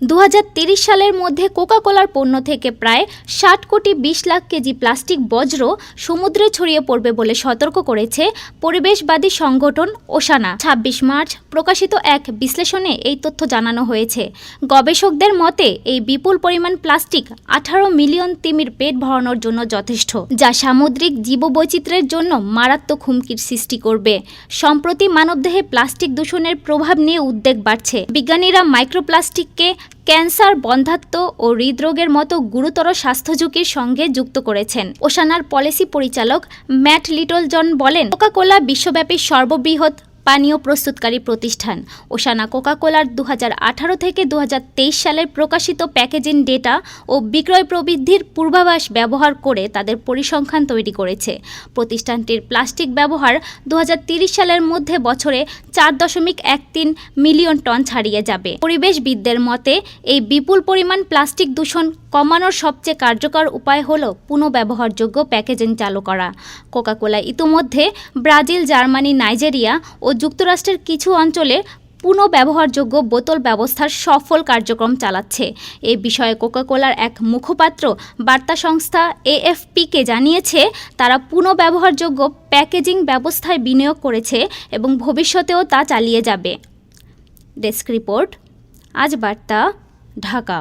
দু সালের মধ্যে কোকা কোলার পণ্য থেকে প্রায় ষাট কোটি বিশ লাখ কেজি প্লাস্টিক বজ্র সমুদ্রে ছড়িয়ে পড়বে বলে সতর্ক করেছে পরিবেশবাদী সংগঠন ওসানা ছাব্বিশ মার্চ প্রকাশিত এক বিশ্লেষণে এই তথ্য জানানো হয়েছে। গবেষকদের মতে, এই বিপুল পরিমাণ প্লাস্টিক আঠারো মিলিয়ন তিমির পেট ভরানোর জন্য যথেষ্ট, যা সামুদ্রিক জীববৈচিত্র্যের জন্য মারাত্মক হুমকির সৃষ্টি করবে। সম্প্রতি মানবদেহে প্লাস্টিক দূষণের প্রভাব নিয়ে উদ্বেগ বাড়ছে। বিজ্ঞানীরা মাইক্রোপ্লাস্টিককে ক্যান্সার, বন্ধাত্ম ও হৃদরোগের মতো গুরুতর স্বাস্থ্য ঝুঁকির সঙ্গে যুক্ত করেছেন। ওশানার পলিসি পরিচালক ম্যাট লিটল জন বলেন, কোকাকোলা বিশ্বব্যাপী সর্ববৃহৎ পানীয় প্রস্তুতকারী প্রতিষ্ঠান। ওসানা কোকা কোলার দু থেকে দু হাজার তেইশ সালের প্রকাশিত প্যাকেজিং ডেটা ও বিক্রয় প্রবৃদ্ধির পূর্বাভাস ব্যবহার করে তাদের পরিসংখ্যান তৈরি করেছে। প্রতিষ্ঠানটির প্লাস্টিক ব্যবহার দু সালের মধ্যে বছরে চার দশমিক এক তিন মিলিয়ন টন ছাড়িয়ে যাবে। পরিবেশবিদদের মতে, এই বিপুল পরিমাণ প্লাস্টিক দূষণ কমানোর সবচেয়ে কার্যকর উপায় হল পুনঃব্যবহারযোগ্য প্যাকেজিং চালু করা। কোকাকোলা ইতোমধ্যে ব্রাজিল, জার্মানি, নাইজেরিয়া ও যুক্তরাষ্ট্রের কিছু অঞ্চলে পুনঃব্যবহারযোগ্য বোতল ব্যবস্থার সফল কার্যক্রম চালাচ্ছে। এ বিষয়ে কোকাকোলার এক মুখপাত্র, বার্তা সংস্থা এএফপিকে জানিয়েছে, তারা পুনঃব্যবহারযোগ্য প্যাকেজিং ব্যবস্থায় বিনিয়োগ করেছে এবং ভবিষ্যতেও তা চালিয়ে যাবে। ডেস্ক রিপোর্ট, আজ বার্তা, ঢাকা।